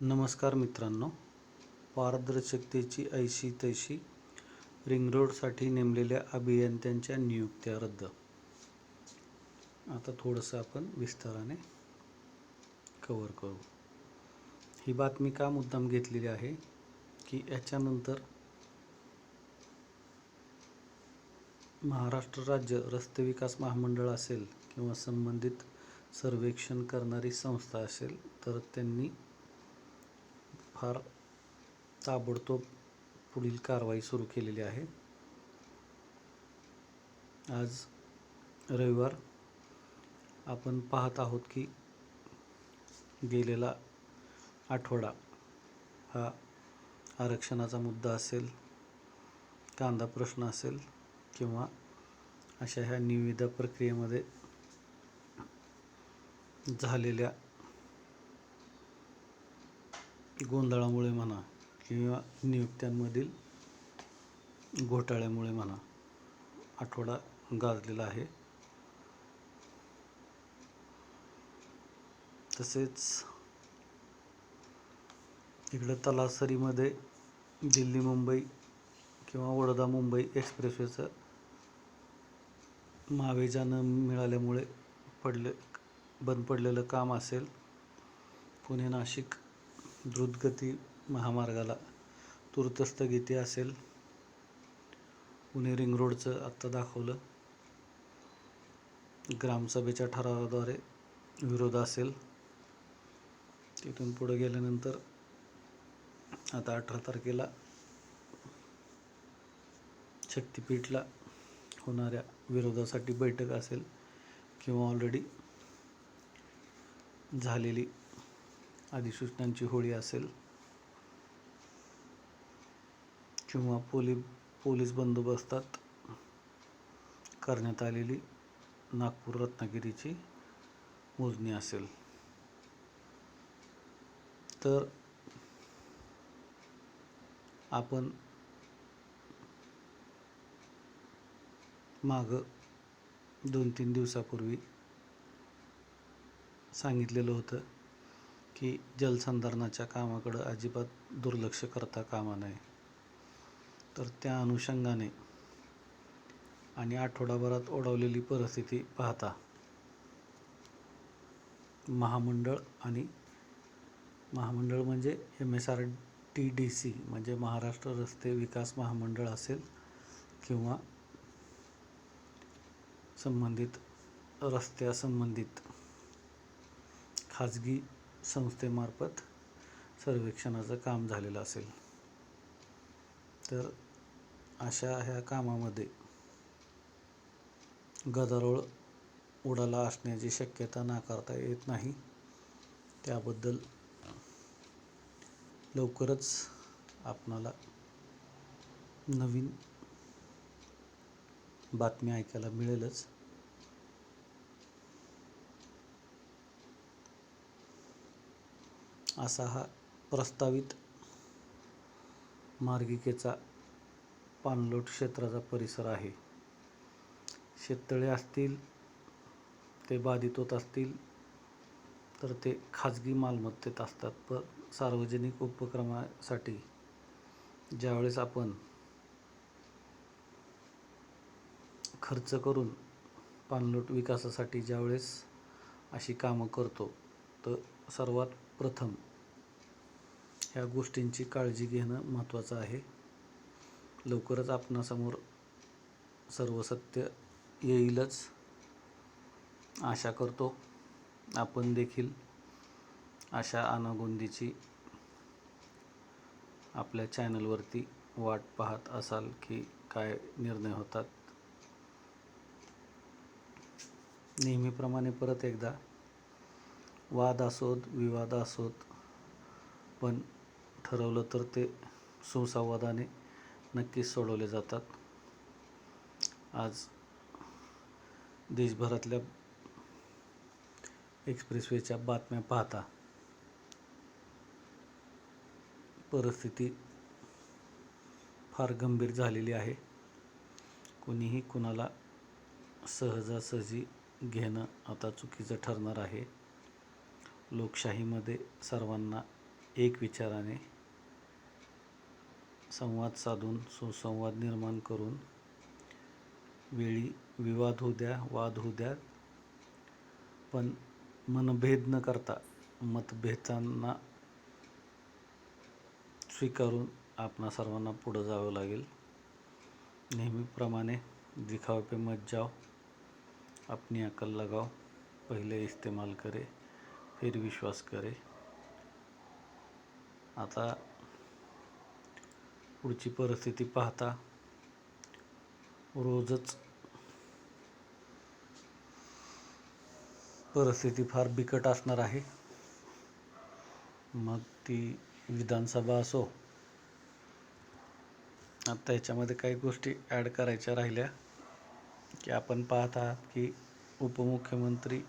नमस्कार मित्रांनो. पारदर्शकतेची ऐशी तैशी रिंग रोडसाठी नेमलेल्या अभियंत्यांच्या नियुक्त्या रद्द. आता थोडंसं आपण विस्ताराने कवर करू. ही बातमी का मुद्दाम घेतलेली आहे? की याच्यानंतर महाराष्ट्र राज्य रस्ते विकास महामंडळ असेल किंवा संबंधित सर्वेक्षण करणारी संस्था असेल तर त्यांनी फार ताबडतोब पुढील कारवाई सुरू केलेली आहे. आज रविवार. आपण पाहत आहोत की गेलेला आठवडा हा आरक्षणाचा मुद्दा असेल कांदा प्रश्न असेल किंवा अशा ह्या निविदा प्रक्रियेमध्ये झालेल्या गोंधळामुळे म्हणा किंवा नियुक्त्यांमधील घोटाळ्यामुळे म्हणा आठवडा गाजलेला आहे. तसेच इकडं तलासरीमध्ये दिल्ली मुंबई किंवा वडोदा मुंबई एक्सप्रेसवेचं महावेजा न मिळाल्यामुळे पडले बंद पडलेलं काम असेल. पुणे नाशिक द्रुतगती महामार्गाला तूर्त स्थगिती असेल. पुणे रिंग रोडचं आत्ता दाखवलं. ग्रामसभेच्या ठरावाद्वारे विरोध असेल. तिथून पुढे गेल्यानंतर आता अठरा तारखेला शक्तिपीठला होणाऱ्या विरोधासाठी बैठक असेल किंवा ऑलरेडी झालेली अधिसूचनांची होळी असेल किंवा पोली पोलीस बंदोबस्तात करण्यात आलेली नागपूर रत्नागिरीची मोजणी असेल. तर आपण मागं दोन तीन दिवसापूर्वी सांगितलेलं होतं. की जलसंधारणाच्या कामाकडं अजिबात दुर्लक्ष करता कामा नये. तर त्या अनुषंगाने आणि आठवडाभरात ओढवलेली परिस्थिती पाहता महामंडळ आणि महामंडळ म्हणजे M S R T D C म्हणजे महाराष्ट्र रस्ते विकास महामंडळ असेल किंवा संबंधित रस्त्यासंबंधित खाजगी संस्थेमार्फत सर्वेक्षणाचं काम झालेलं असेल. तर अशा ह्या कामामध्ये गदारोळ उडाला असण्याची शक्यता नाकारता येत नाही. त्याबद्दल लवकरच आपणाला नवीन बातमी ऐकायला मिळेलच. असा हा प्रस्तावित मार्गिकेचा पाणलोट क्षेत्राचा परिसर आहे. शेततळे असतील ते बाधित होत असतील तर ते खाजगी मालमत्तेत असतात. पण सार्वजनिक उपक्रमासाठी ज्यावेळेस आपण खर्च करून पाणलोट विकासासाठी ज्यावेळेस अशी कामं करतो तर सर्वात प्रथम ह्या गोष्टींची काळजी घेणं महत्त्वाचं आहे. लवकरच आपणासमोर सर्व सत्य येईलच. आशा करतो आपण देखील अशा अनागोंदीची आपल्या चॅनलवरती वाट पाहत असाल की काय निर्णय होतात. नेहमीप्रमाणे परत एकदा वाद असोत विवाद असोत पण ठरवलं तर ते सुसंवादाने नक्कीच सोडवले जातात. आज देशभरातल्या एक्सप्रेसवेच्या बातम्या पाहता परिस्थिती फार गंभीर झालेली आहे. कोणीही कुणाला सहजासहजी घेणं आता चुकीचं ठरणार आहे. लोकशाहीमध्ये सर्वांना एक विचाराने संवाद साधून सुसंवाद निर्माण करून वेळी विवाद होऊ द्या वाद होऊ द्या पण मनभेद न करता मतभेदांना स्वीकारून आपणा सर्वांना पुढं जावं लागेल. नेहमीप्रमाणे दिखावे पे मत जाओ अपनी अकल लगाओ पहिले इस्तेमाल करे फिर विश्वास करे. आता पुढची परिस्थिती पाहता रोजच परिस्थिती फार बिकट असणार आहे. मग ती विधानसभा असो आता याच्यामध्ये काही गोष्टी ॲड करायच्या राहिल्या की आपण पाहत आहात की उपमुख्यमंत्री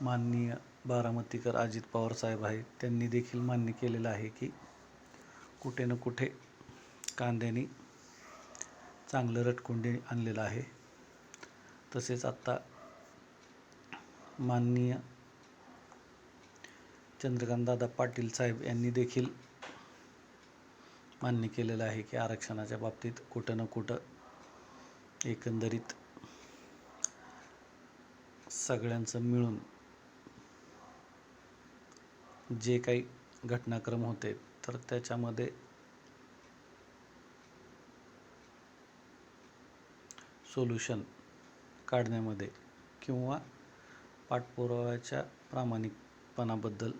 माननीय बारामतीकर अजित पवार साहेब आहेत. त्यांनी देखील मान्य केलेलं आहे की कुठे ना कुठे कांद्याने चांगलं रटकुंडी आणलेलं आहे. तसेच आत्ता माननीय चंद्रकांतदादा पाटील साहेब यांनी देखील मान्य केलेलं आहे की आरक्षणाच्या बाबतीत कुठं ना कुठं एकंदरीत सगळ्यांचं मिळून जे काही घटनाक्रम होते तर त्याच्यामध्ये सोल्युशन काढण्यामध्ये किंवा पाठपुराव्याच्या प्रामाणिकपणाबद्दल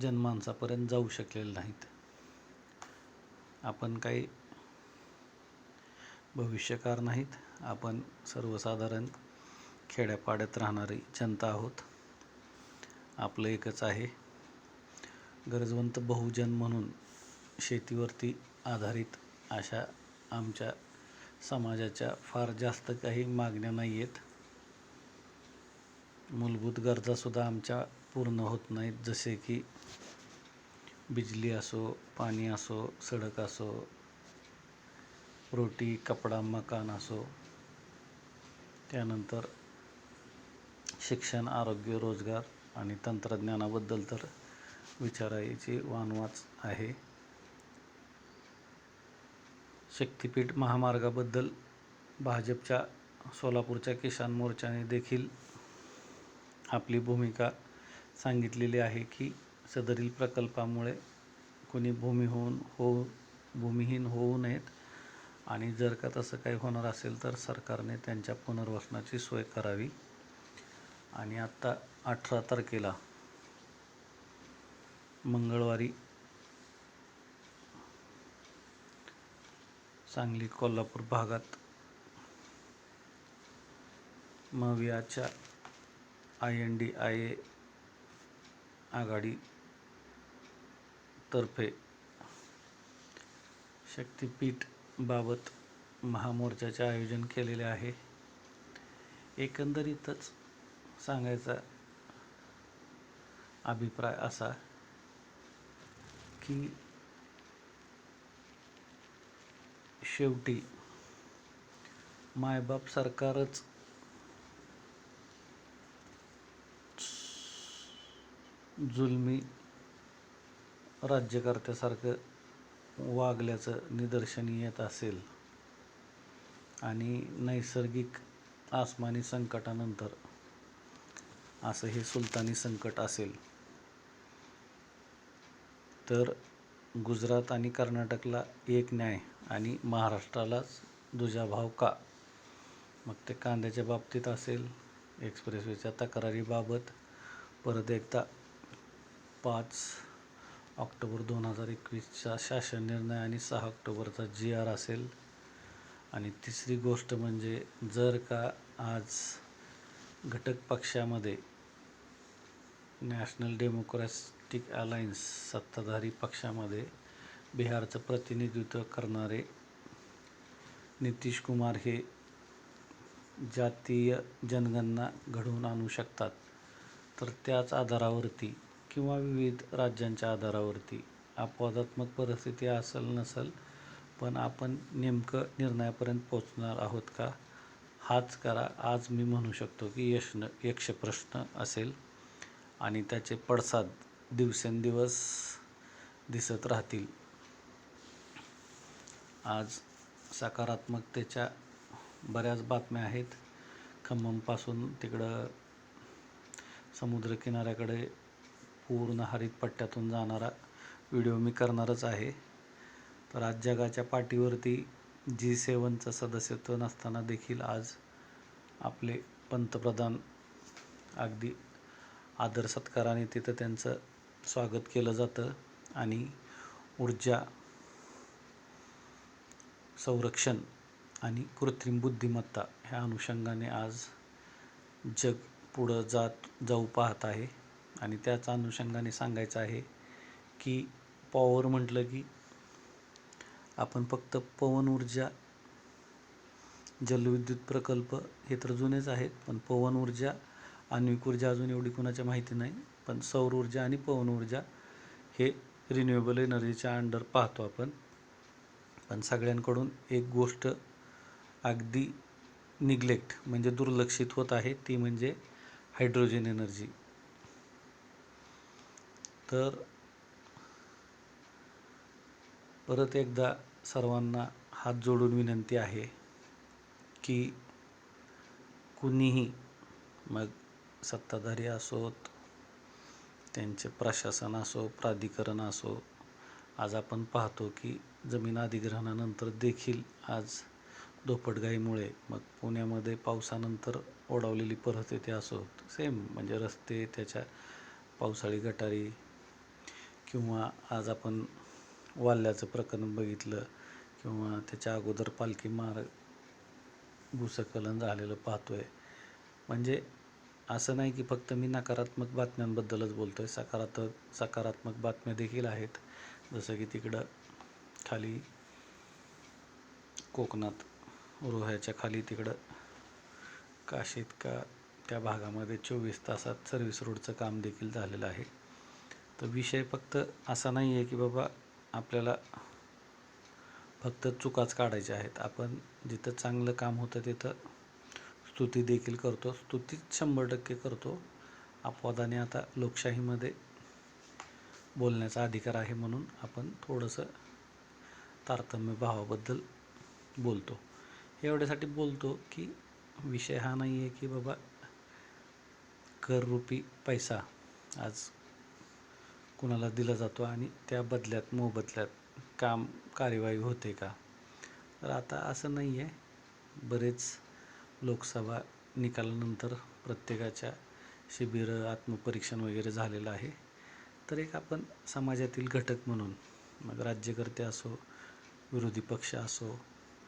जनमानसापर्यंत जाऊ शकलेले नाहीत. आपण काही भविष्यकार नाहीत. आपण सर्वसाधारण खेड्यापाड्यात राहणारी जनता आहोत. आपलं एकच आहे. गरजवंत बहुजन म्हणून शेतीवरती आधारित अशा आमच्या समाजाच्या फार जास्त काही मागण्या नाही आहेत मूलभूत गरजासुद्धा आमच्या पूर्ण होत नाहीत. जसे की बिजली असो पाणी असो सडक असो रोटी कपडा मकान असो. त्यानंतर शिक्षण आरोग्य रोजगार आणि तंत्रज्ञानाबद्दल तर विचारायची वानवाच आहे. शक्तिपीठ महामार्गाबद्दल भाजपच्या सोलापूरच्या किसान मोर्चाने देखील आपली भूमिका सांगितलेली आहे की सदरील प्रकल्पामुळे कोणी होऊन होऊ भूमिहीन होऊ नयेत आणि जर का तसं काही होणार असेल तर सरकारने त्यांच्या पुनर्वसनाची सोय करावी. आणि आत्ता अठरा तारखेला मंगळवारी सांगली कोल्हापूर भागात मवियाच्या I N D I A आघाडीतर्फे शक्तिपीठबाबत महामोर्चाचे आयोजन केलेले आहे. एकंदरीतच सांगायचा अभिप्राय असा की शेवटी मायबाप सरकारच जुलमी राज्यकर्त्यासारखं वागल्याचं निदर्शनी येत असेल आणि नैसर्गिक आसमानी संकटानंतर असं हे सुलतानी संकट असेल. तर गुजरात आणि कर्नाटकला एक न्याय आणि महाराष्ट्रालाच दुजाभाव का? मग ते कांद्याच्या बाबतीत असेल एक्सप्रेसवेच्या तक्रारीबाबत परत एकदा पाच ऑक्टोबर दोन हजार एकवीसचा शासन निर्णय आणि सहा ऑक्टोबरचा जी आर असेल. आणि तिसरी गोष्ट म्हणजे जर का आज घटक पक्षामध्ये नॅशनल डेमोक्रॅटिक अलायन्स सत्ताधारी पक्षामध्ये बिहारचं प्रतिनिधित्व करणारे नितीश कुमार हे जातीय जनगणना घडवून आणू शकतात. तर त्याच आधारावरती किंवा विविध राज्यांच्या आधारावरती अपवादात्मक परिस्थिती असेल नसेल पण आपण नेमकं निर्णयापर्यंत पोचणार आहोत का? हाच करा. आज मी म्हणू शकतो की यश यक्षप्रश्न असेल. आणि त्याचे पडसाद दिवसेंदिवस दिसत राहतील. आज सकारात्मकतेच्या बऱ्याच बातम्या आहेत. खम्ममपासून तिकडं समुद्रकिनाऱ्याकडे पूर्ण हरित पट्ट्यातून जाणारा व्हिडिओ मी करणारच आहे. तर आज जगाच्या पाठीवरती जी सेवनचं सदस्यत्व नसताना देखील आज आपले पंतप्रधान अगदी आदर सत्काराने तिथं त्यांचं स्वागत केलं जातं आणि ऊर्जा संरक्षण आणि कृत्रिम बुद्धिमत्ता ह्या अनुषंगाने आज जग पुढं जात जाऊ पाहत आहे. आणि त्याच अनुषंगाने सांगायचं आहे की पॉवर म्हटलं की आपण फक्त पवन ऊर्जा जलविद्युत प्रकल्प हे तर जुनेच आहेत पण पवन ऊर्जा आण्विक ऊर्जा अजून एवढी कुणाच्या माहिती नाही पण सौर ऊर्जा आणि पवन ऊर्जा हे रिन्युएबल एनर्जीच्या अंडर पाहतो आपण. पण सगळ्यांकडून एक गोष्ट अगदी निग्लेक्ट म्हणजे दुर्लक्षित होत आहे ती म्हणजे हायड्रोजन एनर्जी तर परत एकदा सर्वांना हात जोडून विनंती आहे की कुणीही मग सत्ताधारी असोत त्यांचे प्रशासन असो प्राधिकरण असो आज आपण पाहतो की जमीन अधिग्रहणानंतर देखील आज धोपटगाईमुळे मग पुण्यामध्ये पावसानंतर ओढावलेली परिस्थिती असो सेम म्हणजे रस्ते त्याच्या पावसाळी गटारी किंवा आज आपण वाल्ल्याचं प्रकरण बघितलं किंवा त्याच्या अगोदर पालखी मार्ग भूसकलन झालेलं पाहतो आहे म्हणजे असं नाही की फक्त मी नकारात्मक बातम्यांबद्दलच बोलतो आहे सकारात्मक सकारात्मक बातम्या देखील आहेत. जसं की तिकडं खाली कोकणात रोह्याच्या खाली तिकडं काशीत का त्या भागामध्ये चोवीस तासात सर्व्हिस रोडचं काम देखील झालेलं आहे. तर विषय फक्त असा नाही आहे की बाबा आपल्याला फक्त चुकाच काढायच्या आहेत. आपण जिथं चांगलं काम होतं तिथं स्तुती देखील करतो स्तुतीच शंभर टक्के करतो. अपवादाने आता लोकशाहीमध्ये बोलण्याचा अधिकार आहे म्हणून आपण थोडंसं तारतम्य भावाबद्दल बोलतो. एवढ्यासाठी बोलतो की विषय हा नाही आहे की बाबा कररूपी पैसा आज कुणाला दिला जातो आणि त्या बदल्यात मोबदल्यात काम कार्यवाही होते का? तर आता असं नाही आहे. बरेच लोकसभा निकालानंतर प्रत्येकाच्या शिबिरं आत्मपरीक्षण वगैरे झालेलं आहे. तर एक आपण समाजातील घटक म्हणून मग राज्यकर्ते असो विरोधी पक्ष असो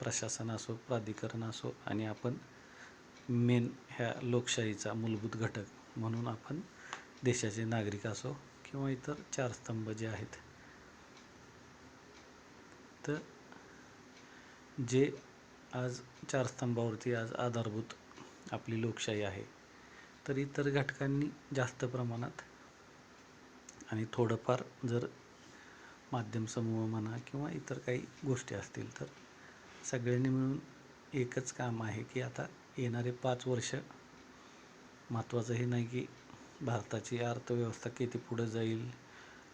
प्रशासन असो प्राधिकरण असो आणि आपण मेन ह्या लोकशाहीचा मूलभूत घटक म्हणून आपण देशाचे नागरिक असो किंवा इतर चार स्तंभ जे आहेत. तर जे आज चार स्तंभावरती आज आधारभूत आपली लोकशाही आहे. तर इतर घटकांनी जास्त प्रमाणात आणि थोडंफार जर माध्यम समूह म्हणा किंवा इतर काही गोष्टी असतील तर सगळ्यांनी मिळून एकच काम आहे की आता येणारे पाच वर्ष महत्त्वाचं हे नाही की भारताची अर्थव्यवस्था किती पुढं जाईल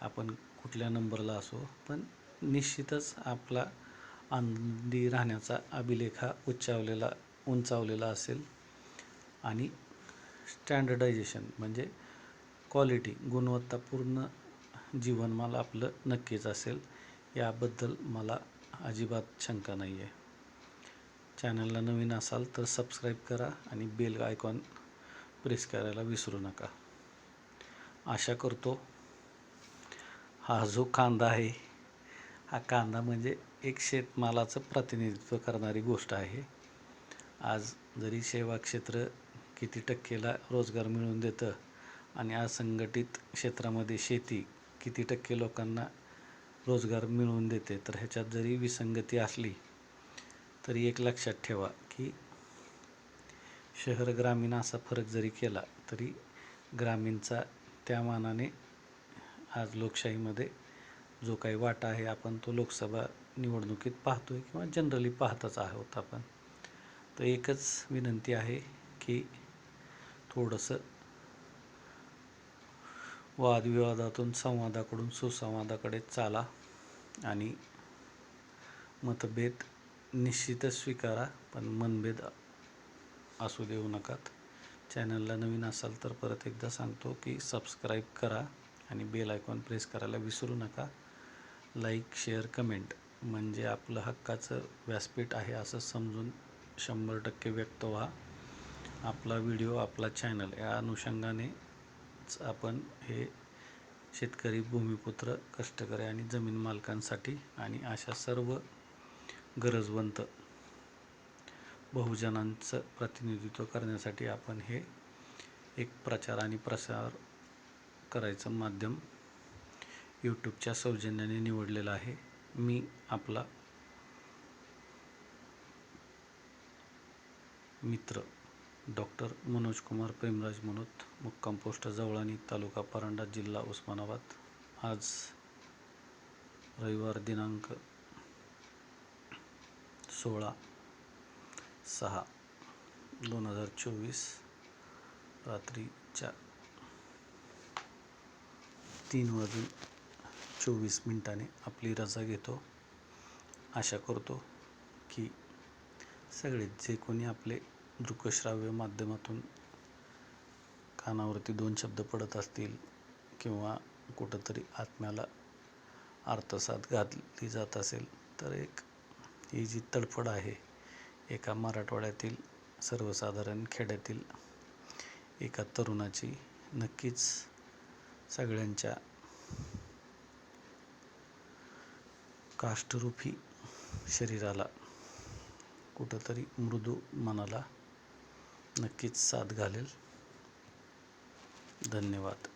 आपण कुठल्या नंबरला असो पण निश्चितच आपला आनंदी राहण्याचा अभिलेख हा उच्चावलेला उंचावलेला असेल. आणि स्टँडर्डायझेशन म्हणजे क्वालिटी गुणवत्तापूर्ण जीवनमाल आपलं नक्कीच असेल. याबद्दल मला अजिबात शंका नाही आहे चॅनलला नवीन असाल तर सबस्क्राईब करा आणि बेल आयकॉन प्रेस करायला विसरू नका. आशा करतो हा जो कांदा आहे हा कांदा म्हणजे एक शेतमालाचं प्रतिनिधित्व करणारी गोष्ट आहे. आज जरी सेवा क्षेत्र किती टक्केला रोजगार मिळवून देतं आणि असंघटित क्षेत्रामध्ये शेती किती टक्के लोकांना रोजगार मिळवून देते तर ह्याच्यात जरी विसंगती असली तरी एक लक्षात ठेवा की शहर ग्रामीण असा फरक जरी केला तरी ग्रामीणचा त्या मानाने आज लोकशाहीमध्ये जो काही वाटा आहे आपण तो लोकसभा निवडणुकीत पाहतो आहे किंवा जनरली पाहतच आहोत आपण. तर एकच विनंती आहे की थोडंसं वादविवादातून संवादाकडून सुसंवादाकडे चाला आणि मतभेद निश्चितच स्वीकारा पण मनभेद असू देऊ नकात. चॅनलला नवीन असाल तर परत एकदा सांगतो की सबस्क्राईब करा आणि बेल आयकॉन प्रेस करायला विसरू नका. लाईक शेअर कमेंट म्हणजे आपलं हक्काचं व्यासपीठ आहे असं समजून शंभर टक्के व्यक्त व्हा. आपला व्हिडिओ आपला चॅनल या अनुषंगानेच आपण हे शेतकरी भूमिपुत्र कष्टकरी आणि जमीन मालकांसाठी आणि अशा सर्व गरजवंत बहुजनांचं प्रतिनिधित्व करण्यासाठी आपण हे एक प्रचार आणि प्रसार करायचं माध्यम यूट्यूबच्या सौजन्याने निवडलेला आहे. मी आपला मित्र डॉक्टर मनोज कुमार प्रेमराज मनोत मुक्काम पोस्ट जवळानी तालुका परांडा जिल्हा उस्मानाबाद. आज रविवार दिनांक सोळा सहा दोन हजार चोवीस रात्रीच्या तीन वाजून चोवीस मिनिटाने आपली रजा घेतो. आशा करतो की सगळे जे कोणी आपले दृकश्राव्य माध्यमातून कानावरती दोन शब्द पडत असतील किंवा कुठंतरी आत्म्याला अर्थसाथ घातली जात असेल तर एक ही जी तडफड आहे एका मराठवाड्यातील सर्वसाधारण खेड्यातील एका तरुणाची नक्कीच सगळ्यांच्या काष्ठरूपी शरीराला कुठंतरी मृदू मनाला नक्कीच साथ घालेल. धन्यवाद.